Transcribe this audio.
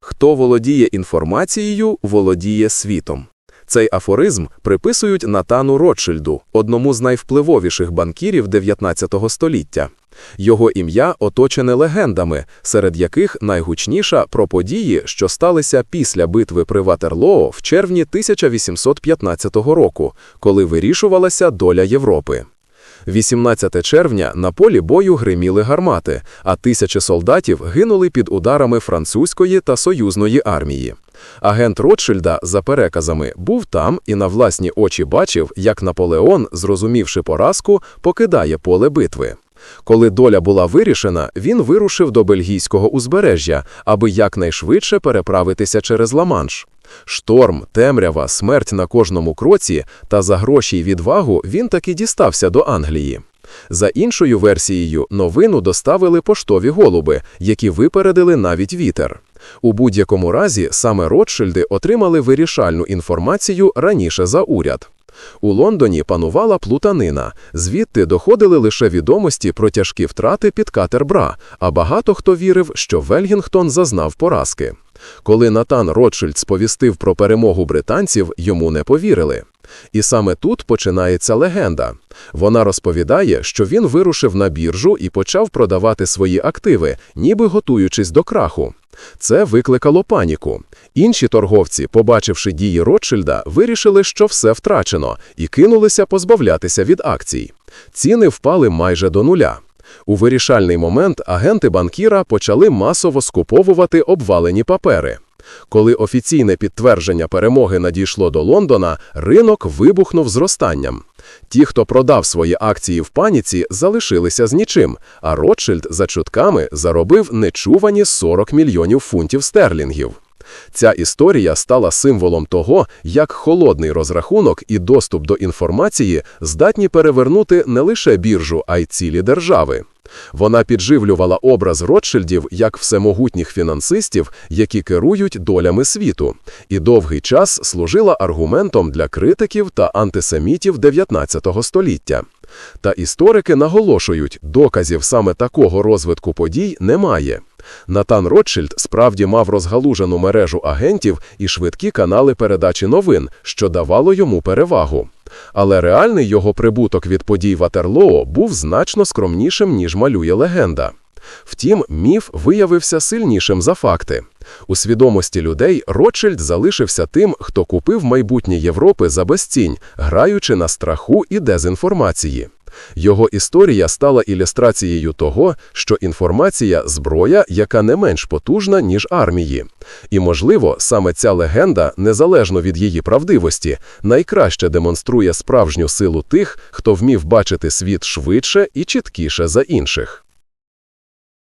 Хто володіє інформацією, володіє світом. Цей афоризм приписують Натану Ротшильду, одному з найвпливовіших банкірів 19 століття. Його ім'я оточене легендами, серед яких найгучніша про події, що сталися після битви при Ватерлоо в червні 1815 року, коли вирішувалася доля Європи. 18 червня на полі бою гриміли гармати, а тисячі солдатів гинули під ударами французької та союзної армії. Агент Ротшильда, за переказами, був там і на власні очі бачив, як Наполеон, зрозумівши поразку, покидає поле битви. Коли доля була вирішена, він вирушив до бельгійського узбережжя, аби якнайшвидше переправитися через Ла-Манш. Шторм, темрява, смерть на кожному кроці та за гроші й відвагу він таки дістався до Англії. За іншою версією, новину доставили поштові голуби, які випередили навіть вітер. У будь-якому разі саме Ротшильди отримали вирішальну інформацію раніше за уряд. У Лондоні панувала плутанина, звідти доходили лише відомості про тяжкі втрати під катер Бра, а багато хто вірив, що Вельгінгтон зазнав поразки. Коли Натан Ротшильд сповістив про перемогу британців, йому не повірили. І саме тут починається легенда. Вона розповідає, що він вирушив на біржу і почав продавати свої активи, ніби готуючись до краху. Це викликало паніку. Інші торговці, побачивши дії Ротшильда, вирішили, що все втрачено, і кинулися позбавлятися від акцій. Ціни впали майже до нуля. У вирішальний момент агенти банкіра почали масово скуповувати обвалені папери. Коли офіційне підтвердження перемоги надійшло до Лондона, ринок вибухнув зростанням. Ті, хто продав свої акції в паніці, залишилися з нічим, а Ротшильд за чутками заробив нечувані 40 мільйонів фунтів стерлінгів. Ця історія стала символом того, як холодний розрахунок і доступ до інформації здатні перевернути не лише біржу, а й цілі держави. Вона підживлювала образ Ротшильдів як всемогутніх фінансистів, які керують долями світу, і довгий час служила аргументом для критиків та антисемітів 19 століття. Та історики наголошують, доказів саме такого розвитку подій немає. Натан Ротшильд справді мав розгалужену мережу агентів і швидкі канали передачі новин, що давало йому перевагу. Але реальний його прибуток від подій Ватерлоо був значно скромнішим, ніж малює легенда. Втім, міф виявився сильнішим за факти. У свідомості людей Ротшильд залишився тим, хто купив майбутнє Європи за безцінь, граючи на страху і дезінформації. Його історія стала ілюстрацією того, що інформація зброя, яка не менш потужна, ніж армії. І, можливо, саме ця легенда, незалежно від її правдивості, найкраще демонструє справжню силу тих, хто вмів бачити світ швидше і чіткіше за інших.